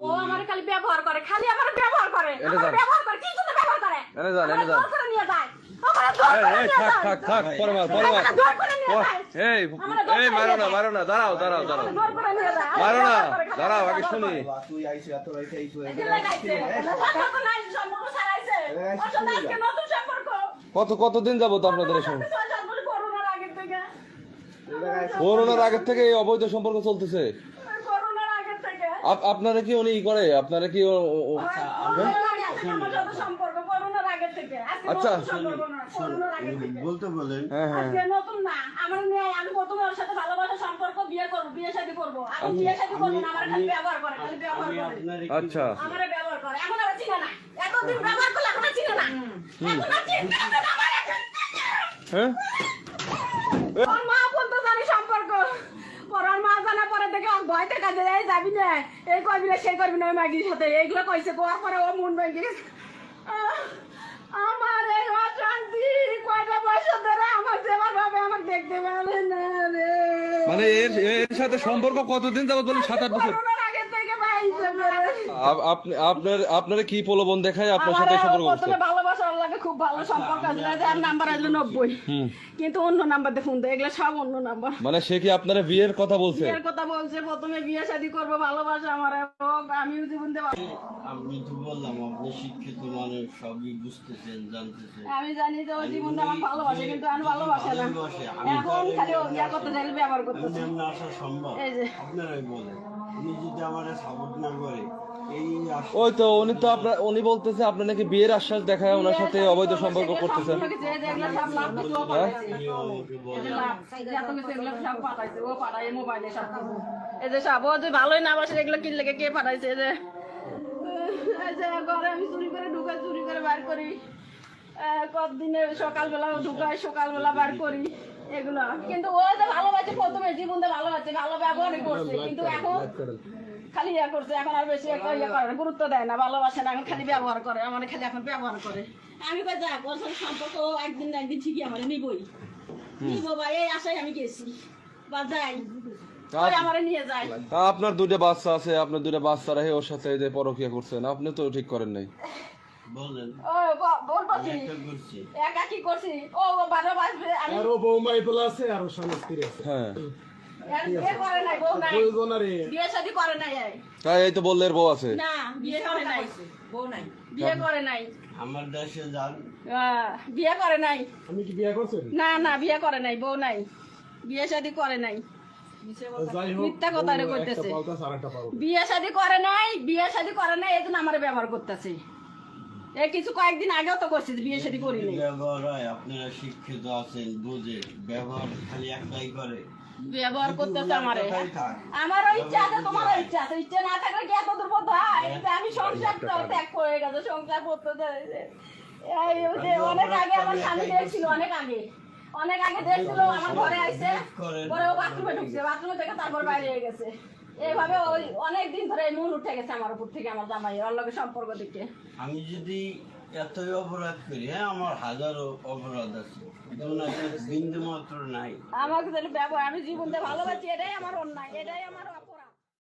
ও আমার খালি ব্যবহার করে খালি আমার ব্যবহার করে আমার ব্যবহার করে কি জন্য ব্যবহার করে? এনে যান, এনে যান। করে নিয়ে যায়। কত কতদিন যাব তো আপনাদের সঙ্গে। করোনার আগের থেকে এই অবৈধ সম্পর্ক চলতেছে করোনার আগের থেকে। আপ- আপনারা কি উনি ই করে? আপনারা কি আচ্ছা। আগের থেকে। বলতে বলেন। হ্যাঁ হ্যাঁ নতুন না আমার মেয়ে আমি প্রথমে ওর সাথে ভালোবাসা সম্পর্ক বিয়ে করব বিয়ে শাদী করব। আমি বিয়ে শাদী করব না আমার খালি ব্যবহার করে খালি ব্যবহার করে। আচ্ছা। আমার ব্যবহার করে। এখন আর চিনে না। এতদিন ব্যবহার করলে এখন চিনে না। এখন আর না হ্যাঁ ওর মা বলতো জানি সম্পর্ক পরার মা জানা পরে থেকে এই যাবি না। এই করবি না সেই করবি না ওই মাগির সাথে। এইগুলো কইছে কোয়ার পরে ও মন ভেঙে গেছে। আমার এই অশান্তি কয়টা বছর ধরে আমার সেবার ভাবে আমার দেখতে পারে না রে মানে এর এর সাথে সম্পর্ক কতদিন যাবত বলুন সাত আট বছর আপনি আপনার আপনার কি প্রলোভন দেখায় আপনার সাথে সম্পর্ক প্রথমে ভালোবাসার লাগে খুব ভালো সম্পর্ক আছে। যার নাম্বার আসলো নব্বই। হুম কিন্তু অন্য নাম্বার দিয়ে ফোন দেয়। এগুলো সব অন্য নাম্বার মানে সে কি আপনার বিয়ের কথা বলছে? বিয়ের কথা বলছে প্রথমে বিয়ে শাদী করব ভালোবাসা আমার। আমিও জীবন দেবো। আমি তো বললাম আপনি শিক্ষিত মানুষ সবই বুঝতেছেন জানতেছেন। আমি জানি যে ও জীবনটা আমার ভালোবাসে কিন্তু আমি ভালোবাসে না। এখন খালি ও করতে চাইলে ব্যবহার করতেছে। সম্ভব। এই যে। আপনারাই বলেন। উনি যদি আমার সাপোর্ট না করে ওই তো উনি তো আপনার উনি বলতেছে আপনি নাকি বিয়ের আশ্বাস দেখায় ওনার সাথে অবৈধ সম্পর্ক করতেছেন এই যে সব হ্যাঁ? এই যে সব পাঠাইছে, ও পাঠায় মোবাইলে সব কিছু। এই যে সব, ও যে ভালোই না বাসে এগুলো কিনলে কে পাঠাইছে এই যে। এই যে ঘরে আমি চুরি করে ঢুকাই চুরি করে বার করি। কতদিনে সকালবেলা ঢুকাই সকালবেলা বার করি। এগুলো। কিন্তু ও যে ভালোবাসে প্রথমে জীবনটা ভালোবাসে ভালো ব্যবহারই করছে। কিন্তু এখন খালি ইয়ে করছে এখন আর বেশি ইয়ে করে গুরুত্ব দেয় না ভালোবাসে না এখন খালি ব্যবহার করে আমার খালি এখন ব্যবহার করে। আমি কই যাক ওর সাথে সম্পর্ক একদিন না একদিন ঠিকই আমার নিবই। নিবো ভাই এই আশায় আমি গেছি। বা যাই। ওই নিয়ে যায়। আপনার দুইটা বাচ্চা আছে আপনার দুইটা বাচ্চা রেখে ওর সাথে যে পরকিয়া করছেন আপনি তো ঠিক করেন নাই। বলেন। ও বলব কি? একা কি করছি? ও ও বারো বাজবে আমি আরও বৌমাই পোলা আছে আরও স্বামী স্ত্রী আছে। হ্যাঁ। বিয়ে করে নাই না বিয়ে করে নাই। বউ নাই। বিয়ে করে নাই। আমার দেশে বিয়ে করে নাই। আমি কি বিয়ে করছেন? না না বিয়ে করে নাই বউ নাই। বিয়ে শাদী করে নাই। মিথ্যা কথা বিয়ে শাদী করে নাই বিয়ে শাদী করে নাই এই জন্য আমার ব্যবহার করতেছে। কিছু কয়েকদিন আগেও তো করছিস বিয়ে শাদী করি ব্যবহার হয় আপনারা শিক্ষিত আছেন বুঝে ব্যবহার খালি একটাই করে। ব্যবহার করতেছে আমারে। কথাই ইচ্ছা আছে তোমারও ইচ্ছা আছে। ইচ্ছা না থাকলে কি এত দূর হয় আমি সংসারটাও ত্যাগ করে গেছে সংসার করতে অনেক আগে আমার স্বামী দেখছিল অনেক আগে। অনেক আগে দেখছিল আমার ঘরে আইছে পরে ও বাথরুমে ঢুকছে। বাথরুমে থেকে তারপর বাইরে গেছে। এইভাবে ওই অনেক দিন ধরে মন উঠে গেছে আমার উপর থেকে আমার জামাই ওর লগে সম্পর্ক দিকে। আমি যদি এতই অপরাধ করি হ্যাঁ আমার হাজারো অপরাধ আছে। বিন্দু মাত্র নাই। আমাকে তাহলে ব্যবহার আমি জীবনতে ভালোবাসি এটাই আমার অন্যায় এটাই আমার